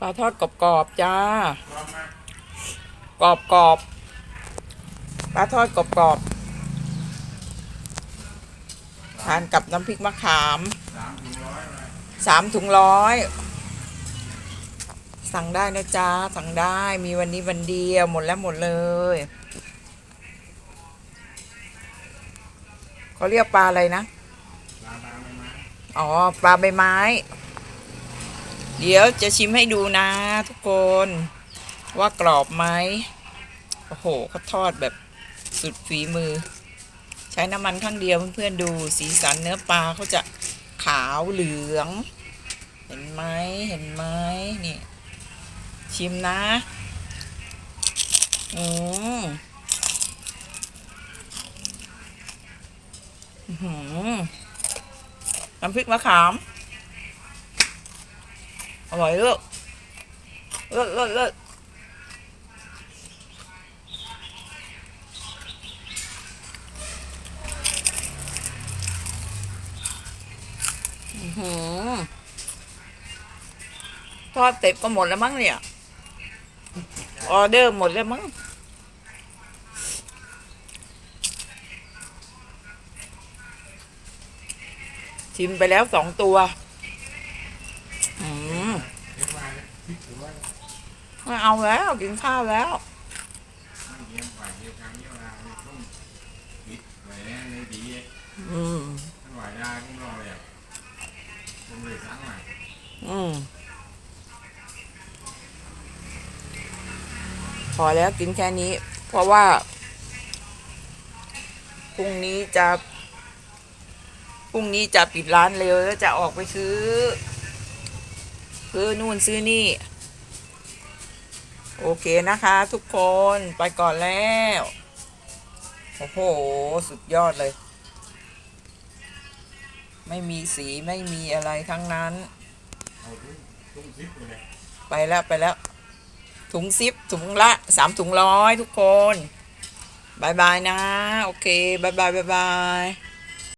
ปลาทอดกรอบๆจ้ากรอบกรอบๆปลาทอดกรอบกรอบๆทานกับน้ำพริกมะขามสามถุงร้อยสั่งได้นะจ๊ะ สั่งได้มีวันนี้วันเดียว หมดแล้วหมดเลยเขาเรียกปลาอะไรนะ อ๋อ ปลาใบไม้ เดี๋ยวจะชิมให้ดูนะทุกคน ว่ากรอบไหมโอ้โหเขาทอดแบบสุดฝีมือ ใช้น้ำมันข้างเดียวเพื่อนๆดูสีสันเนื้อปลาเขาจะขาวเหลือง เห็นไหมเห็นไหมนี่ ชิมนะ อืมอื้อหือน้ำพริกมะขาม อร่อยเลิศเลิศเลิศเลิศอื้อหือทอดเสร็จก็หมดแล้วมั้งเนี่ย ออเดอร์หมดแล้วมั้งชิมไปแล้วสองตัว อืม ไม่เอาแล้ว กินข้าวแล้วอืมอืมพอแล้วกินแค่นี้ เพราะว่าพรุ่งนี้จะพรุ่งนี้จะปิดร้านเร็วแล้วจะออกไปซื้อซื้อนู่นซื้อนี่ โอเคนะคะทุกคนไปก่อนแล้ว โอ้โห สุดยอดเลย ไม่มีสีไม่มีอะไรทั้งนั้น ไปแล้วไปแล้ว ถุงซิปถุงละสามถุงร้อยทุกคนบายบายนะ โอเคบายบายบายบาย